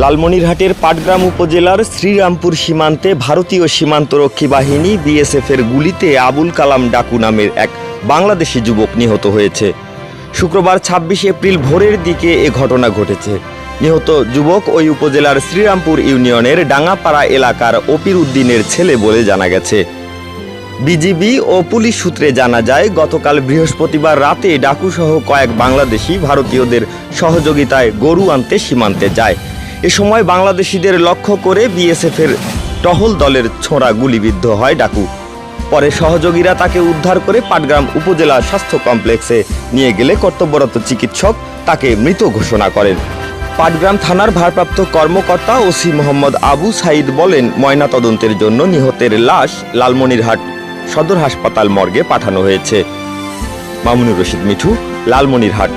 লালমনিরহাটের পাটগ্রাম উপজেলার শ্রীরামপুর সীমান্তে ভারতীয় সীমান্তরক্ষী বাহিনী বিএসএফের গুলিতে আবুল কালাম ডাকু নামের এক বাংলাদেশি যুবক নিহত হয়েছে। শুক্রবার ছাব্বিশ এপ্রিল ভোরের দিকে এ ঘটনা ঘটেছে। নিহত যুবক ওই উপজেলার শ্রীরামপুর ইউনিয়নের ডাঙ্গাপাড়া এলাকার ওপির উদ্দিনের ছেলে বলে জানা গেছে। বিজিবি ও পুলিশ সূত্রে জানা যায়, গতকাল বৃহস্পতিবার রাতে ডাকুসহ কয়েক বাংলাদেশি ভারতীয়দের সহযোগিতায় গরু আনতে সীমান্তে যায়। এ সময় বাংলাদেশিদের লক্ষ্য করে বিএসএফের টহল দলের ছোঁড়া গুলিবিদ্ধ হয় ডাকু। পরে সহযোগীরা তাকে উদ্ধার করে পাটগ্রাম উপজেলা স্বাস্থ্য কমপ্লেক্সে নিয়ে গেলে কর্তব্যরত চিকিৎসক তাকে মৃত ঘোষণা করেন। পাটগ্রাম থানার ভারপ্রাপ্ত কর্মকর্তা ওসি মোহাম্মদ আবু সাইদ বলেন, ময়নাতদন্তের জন্য নিহতের লাশ লালমনিরহাট সদর হাসপাতাল মর্গে পাঠানো হয়েছে। মামুনুর রশিদ মিঠু, লালমনিরহাট।